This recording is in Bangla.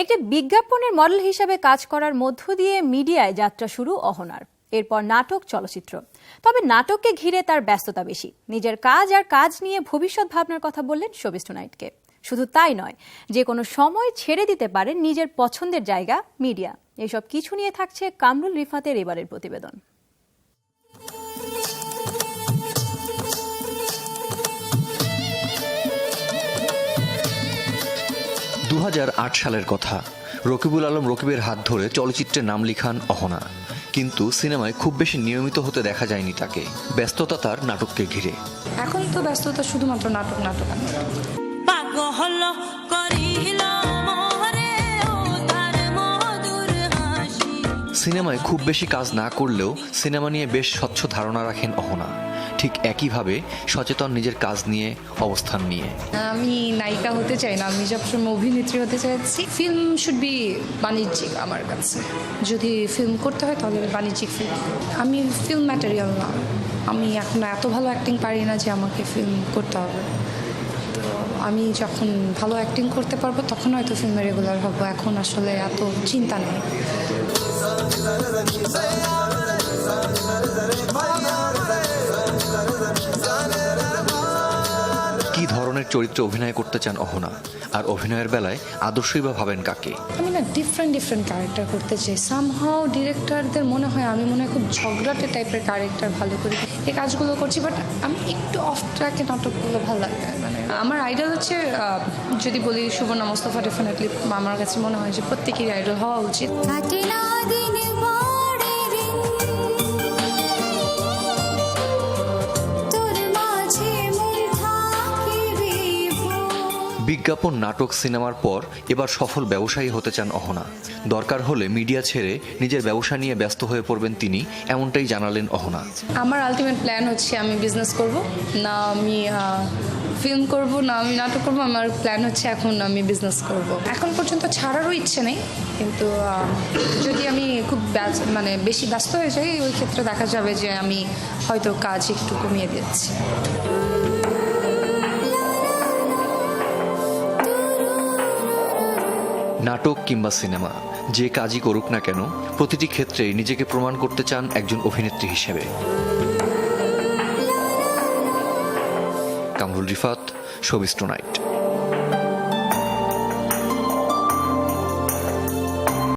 একটি বিজ্ঞাপনের মডেল হিসেবে কাজ করার মধ্য দিয়ে মিডিয়ায় যাত্রা শুরু অহনার। এরপর নাটক, চলচ্চিত্র। তবে নাটককে ঘিরে তার ব্যস্ততা বেশি। নিজের কাজ আর কাজ নিয়ে ভবিষ্যৎ ভাবনার কথা বললেন শোবিস টুনাইটকে শুধু তাই নয়, যে কোনো সময় ছেড়ে দিতে পারেন নিজের পছন্দের জায়গা, মিডিয়া। এসব কিছু নিয়ে থাকছে কামরুল রিফাতের এবারের প্রতিবেদন। সালের কথা। রকিবুল আলম রকিবের হাত ধরে চলচ্চিত্রে নাম লিখান অহনা। কিন্তু সিনেমায় খুব বেশি নিয়মিত হতে দেখা যায়নি তাকে। ব্যস্ততা তার নাটককে ঘিরে। এখন তো ব্যস্ততা শুধুমাত্র নাটক নাটক আর নাটক। পাগল করিল মোহরে ও তার মধুর হাসি। সিনেমায় খুব বেশি কাজ না করলেও সিনেমা নিয়ে বেশ স্বচ্ছ ধারণা রাখেন অহনা। ঠিক একইভাবে সচেতন নিজের কাজ নিয়ে, অবস্থান নিয়ে। আমি নায়িকা হতে চাই না, আমি সবসময় অভিনেত্রী হতে চাইছি। ফিল্ম শুড বি বাণিজ্যিক আমার কাছে। যদি ফিল্ম করতে হয় তাহলে বাণিজ্যিক ফিল্ম। আমি ফিল্ম ম্যাটেরিয়াল না। আমি এখন এত ভালো অ্যাক্টিং পারি না যে আমাকে ফিল্ম করতে হবে। আমি যখন ভালো অ্যাক্টিং করতে পারব তখন হয়তো ফিল্মে রেগুলার হব। এখন আসলে এত চিন্তা নেই। ধরনের চরিত্রে অভিনয় করতে চান অহনা। আর অভিনয়ের বেলায় আদর্শই বা ভাবেন কাকে? আমি না ডিফারেন্ট ডিফারেন্ট ক্যারেক্টার করতে চাই। সামহাও ডিরেক্টরদের মনে হয় আমি মনে হয় খুব ঝগড়াটে টাইপের ক্যারেক্টার ভালো করি এই কাজগুলো করছি বাট আমি একটু অফ ট্র্যাকে নাটকগুলো ভালো লাগে। মানে আমার আইডল হচ্ছে যদি বলি সুবর্ণা মোস্তফা ডেফিনেটলি আমার কাছে মনে হয় যে প্রত্যেকেরই আইডল হওয়া উচিত। বিজ্ঞাপন নাটক সিনেমার পর এবার সফল ব্যবসায়ী হতে চান অহনা। দরকার হলে মিডিয়া ছেড়ে নিজের ব্যবসা নিয়ে ব্যস্ত হয়ে পড়বেন তিনি, এমনটাই জানালেন অহনা। আমার আলটিমেট প্ল্যান হচ্ছে আমি বিজনেস করব, না আমি ফিল্ম করব, না আমি নাটক করব, আমার প্ল্যান হচ্ছে এখন আমি বিজনেস করব। এখন পর্যন্ত ছাড়ারও ইচ্ছে নেই, কিন্তু যদি আমি খুব মানে বেশি ব্যস্ত হয়ে যাই, ওই ক্ষেত্রে দেখা যাবে যে আমি হয়তো কাজ একটু কমিয়ে দিচ্ছি। নাটক কিংবা সিনেমা, যে কাজই করুক না কেন, প্রতিটি ক্ষেত্রেই নিজেকে প্রমাণ করতে চান একজন অভিনেত্রী হিসেবে। কামরুল রিফাত শোবিস্টো টুনাইট।